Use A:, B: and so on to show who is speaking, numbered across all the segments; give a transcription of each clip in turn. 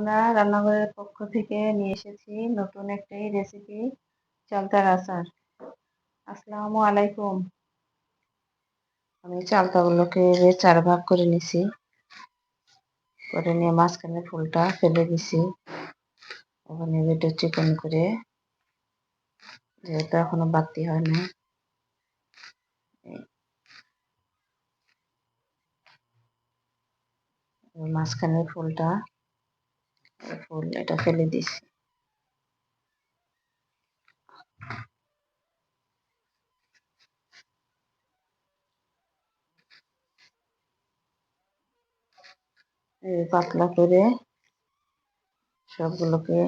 A: আমরা রান্নাঘরের পক্ষ থেকে নিয়ে এসেছি নতুন একটি রেসিপি চালতার আচার। আসসালামু আলাইকুম। আমি চালতাগুলোকে চার ভাগ করে নিছি। করে নিয়ে মাঝখানে ফুলটা ফেলে দিছি। ওখানে বেটে চিকন করে, যেহেতু এখনও বাতি হয় না। মাঝখানে ফুলটা ফুল এটা ফেলে দিছি। পাতলা করে সবগুলোকে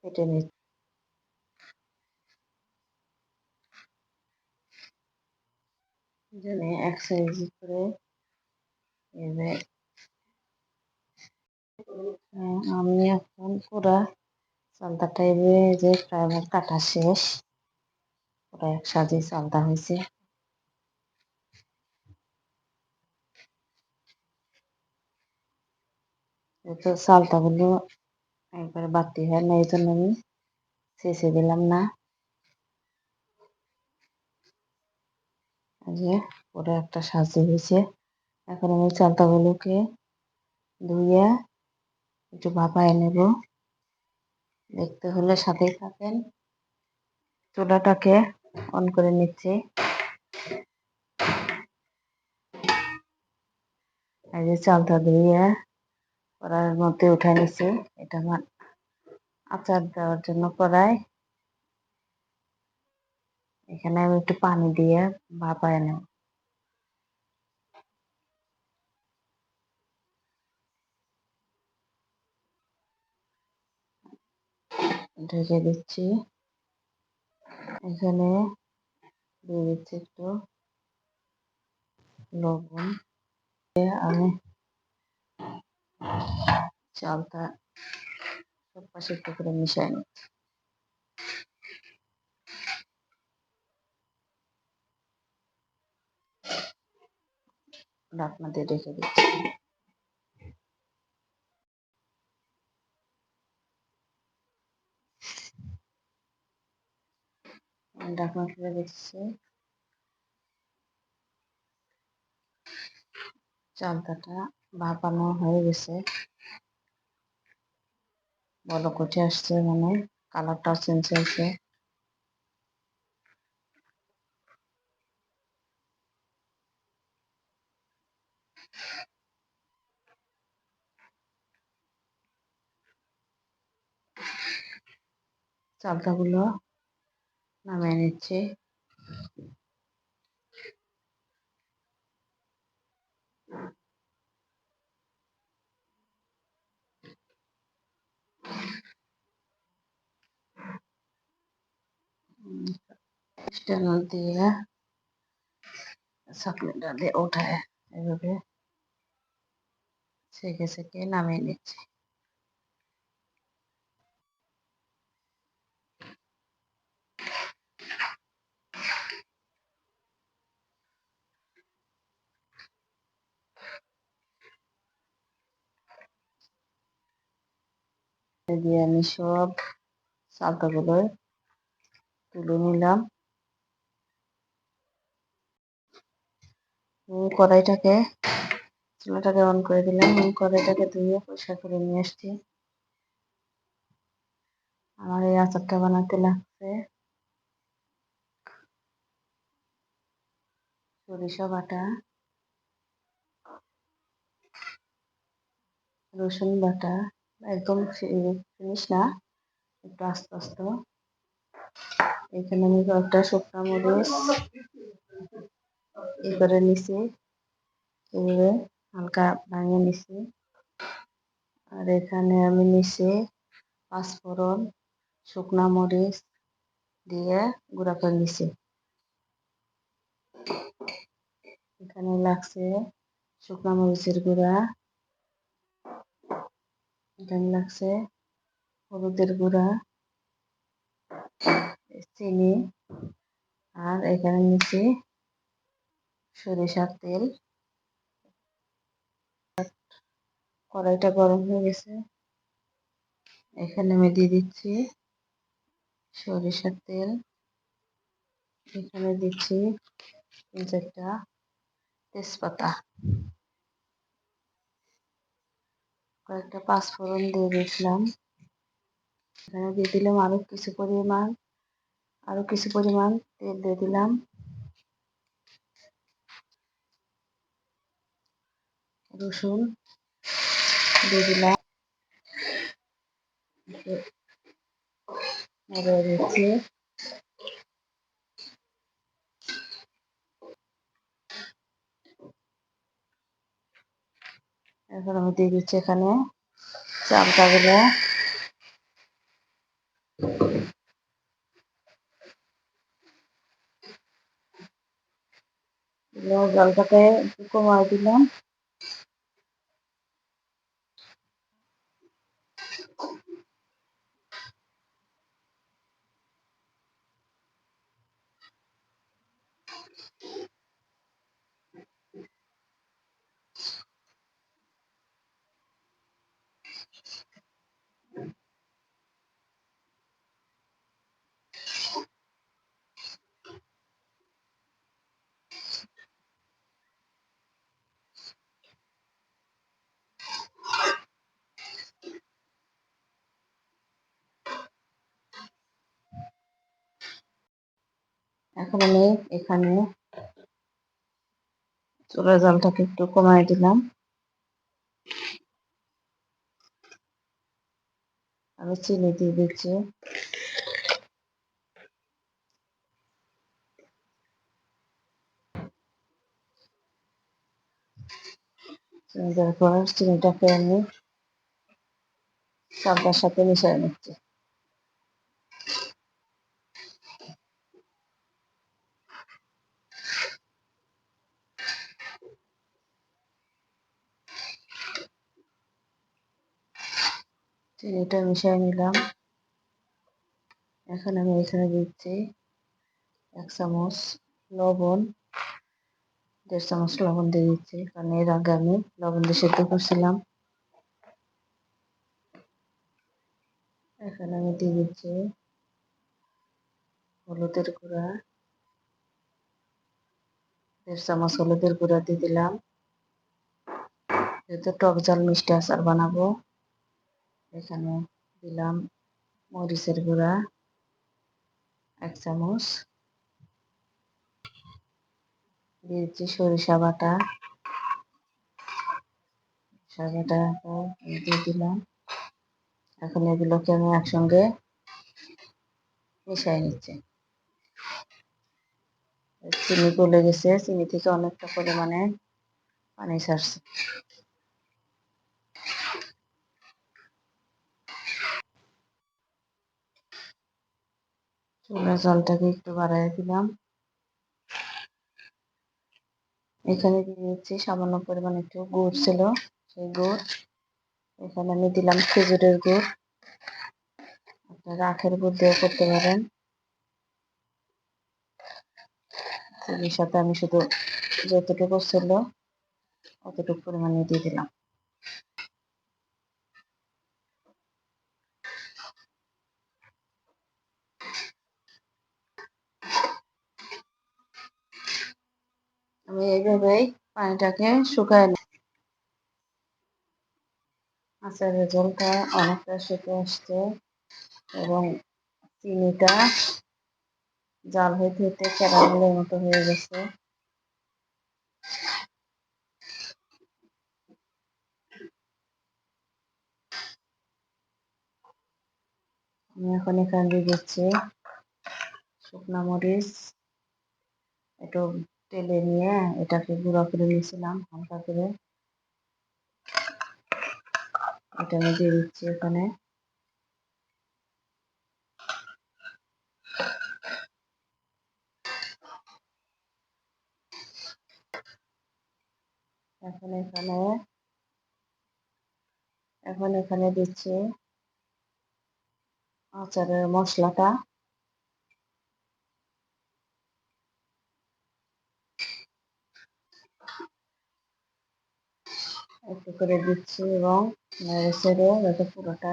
A: কেটে নিচ্ছি। এক সাইজ করে আমি এখন পুরা চালতাটা যে প্রায় কাটা শেষ। পুরা এক সাজে চালতা হয়েছে তো চালতাগুলো একবারে বাতি হয় না এই জন্য আমি শেষে দিলাম না। যে পুরো একটা সাজে হয়েছে। এখন আমি চালতাগুলোকে ধুয়ে একটু ভাপায় নেব। দেখতে হলে সাথেই থাকেন। চুলাটাকে অন করে নিচ্ছি। এই যে চালটা ধুয়ে কড়াইয়ের মধ্যে উঠে নিচ্ছি। এটা আমার আচার দেওয়ার জন্য কড়াই। এখানে আমি একটু পানি দিয়ে ভাপায় নেব। ঢেকে দিচ্ছি। এখানে দিয়ে দিচ্ছি একটু লবণ। আমি চালটা সব পাশে একটু করে মিশাই নিচ্ছি। ঢাকনা দিয়ে রেখে দিচ্ছি। ঢাকনা খুলে চালতাটা ভাপানো হয়ে গেছে বড় কুচি আসছে মানে কালারটাও চেঞ্জ হয়েছে চালতাগুলো নামিয়ে নিচ্ছি। স্টেনার দিয়ে চাকনিটা দিয়ে ওঠায়। এভাবে সেকে সেকে নামিয়ে নিচ্ছি। দিয়ে আমি সব চালতাগুলো তুলে নিলাম। কড়াইটাকে, চুলাটাকে অন করে দিলাম। কড়াইটাকে ধুয়ে পরিষ্কার করে নিয়ে আসছি। আমার এই আচারটা বানাতে লাগছে। সরিষা বাটা, রসুন বাটা একদম ফিনিশ না, একটু আস্তে আস্তে। এখানে আমি কয়েকটা শুকনা মরিচ ই করে নিছি, এভাবে হালকা ভাঙে নিছি। আর এখানে আমি নিছি পাঁচফোড়ন, শুকনা মরিচ দিয়ে গুঁড়া করে নিছি। এখানে লাগছে শুকনা মরিচের গুঁড়া। এখানে লাগছে হলুদের গুঁড়া, চিনি আর এখানে নিচে সরিষার তেল। কড়াইটা গরম হয়ে গেছে। এখানে আমি দিয়ে দিচ্ছি সরিষার তেল। এখানে দিচ্ছি তিন চারটা তেজপাতা। কয়েকটা পাঁচফোড়ন দিয়ে দিয়েছিলাম। এখানে দিয়ে দিলাম আরও কিছু পরিমাণ, আরও কিছু পরিমাণ তেল দিয়ে দিলাম। রসুন দিয়ে দিলাম। দিচ্ছি এখন আমি দিয়ে দিচ্ছি এখানে চালটাগুলো জলটাকে একটু কমাই দিলাম। এখন আমি এখানে চুলার জালটাকে একটু কমাই দিলাম। আমি চিনি দিয়ে দিচ্ছি। চিনিটাকে আমি চালটার সাথে মিশিয়ে নিচ্ছি। চিনিটা মিশিয়ে নিলাম। এখন আমি এখানে দিচ্ছি এক চামচ লবণ, দেড় চামচ লবণ দিয়ে দিচ্ছি, কারণ এর আগে আমি লবণ দিয়ে সেদ্ধ করছিলাম। এখানে আমি দিয়ে দিচ্ছি হলুদের গুঁড়া। দেড় চামচ হলুদের গুঁড়া দিয়ে দিলাম। যেহেতু টক জাল মিষ্টি আচার বানাবো এখানে দিলাম মরিচের গুঁড়া, এক চামচ। দিয়েছি সরিষা বাটা। সরিষা দিয়ে দিলাম। এখন এগুলোকে আমি একসঙ্গে মিশাই নিচ্ছি। চিনি গলে গেছে, চিনি থেকে অনেকটা পরিমাণে পানি ছাড়ছে। চুলা জলটাকে একটু বাড়াই দিলাম। এখানে দিয়ে দিচ্ছি সামান্য পরিমাণ একটু গুড় ছিল, সেই গুড়। এখানে আমি দিলাম খেজুরের গুড়। আপনারা আখের গুড় দিয়েও করতে পারেন। সাথে আমি শুধু যতটুকু ছিল, অতটুকু পরিমাণে দিয়ে দিলাম। আমি এইভাবেই পানিটাকে শুকায় নিই আচারের জলটা অনেকটা শুকে আসছে এবং চিনিটা জাল হইতে হইতে ক্যারামেলের মতো হয়ে গেছে। আমি এখন এখানে দিয়ে দিচ্ছি শুকনা মরিচ, একটু তেলে নিয়ে এটাকে গুঁড়া করে নিয়েছিলাম হালকা করে। এটা আমি দিয়ে দিচ্ছি এখানে। এখন এখানে এখন এখানে দিচ্ছি আচারের মশলাটা। একটু করে দিচ্ছি এবং নেড়ে ছেড়ে যাতে পুরোটা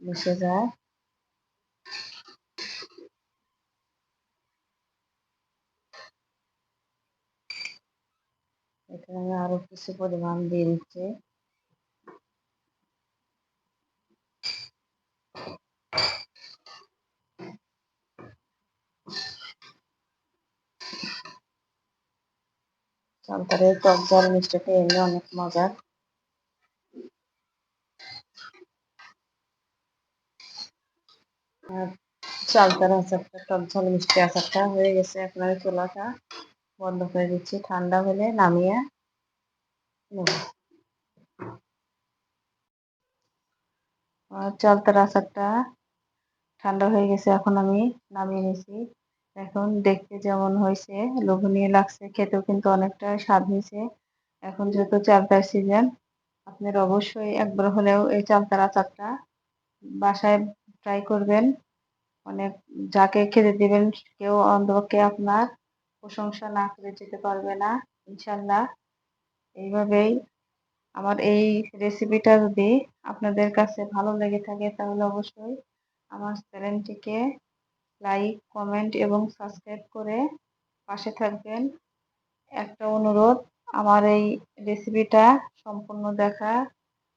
A: মিশে যায় এখানে আমি আরও কিছু পরিমাণ দিয়ে দিচ্ছি চালতারের টক ঝাল মিষ্টিটা এমনি অনেক মজার আর চালতার আচারটা টক ঝাল মিষ্টি আচারটা হয়ে গেছে আমি চুলাটা। বন্ধ করে দিচ্ছি, ঠান্ডা হলে নামিয়ে আর চালতার আচারটা ঠান্ডা হয়ে গেছে, এখন আমি নামিয়ে নিয়েছি এখন দেখতে যেমন হয়েছে, লোভনীয় লাগছে, খেতেও কিন্তু অনেকটা স্বাদ হয়েছে। এখন যেহেতু চালতার সিজন আপনার অবশ্যই একবার হলেও এই চালতার আচারটা বাসায় ট্রাই করবেন। অনেক যাকে খেতে দিবেন, কেউ অন্তপক্ষে আপনার প্রশংসা না করে যেতে পারবে না, ইনশাল্লাহ। এইভাবেই আমার এই রেসিপিটা যদি আপনাদের কাছে ভালো লেগে থাকে, তাহলে অবশ্যই আমার চ্যানেলটিকে লাইক, কমেন্ট এবং সাবস্ক্রাইব করে পাশে থাকবেন। একটা অনুরোধ, আমার এই রেসিপিটা সম্পূর্ণ দেখার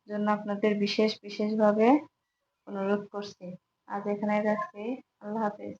A: জন্য আপনাদের বিশেষ, বিশেষভাবে অনুরোধ করছি। আজ এখানে রাখছি। আল্লাহ হাফিজ।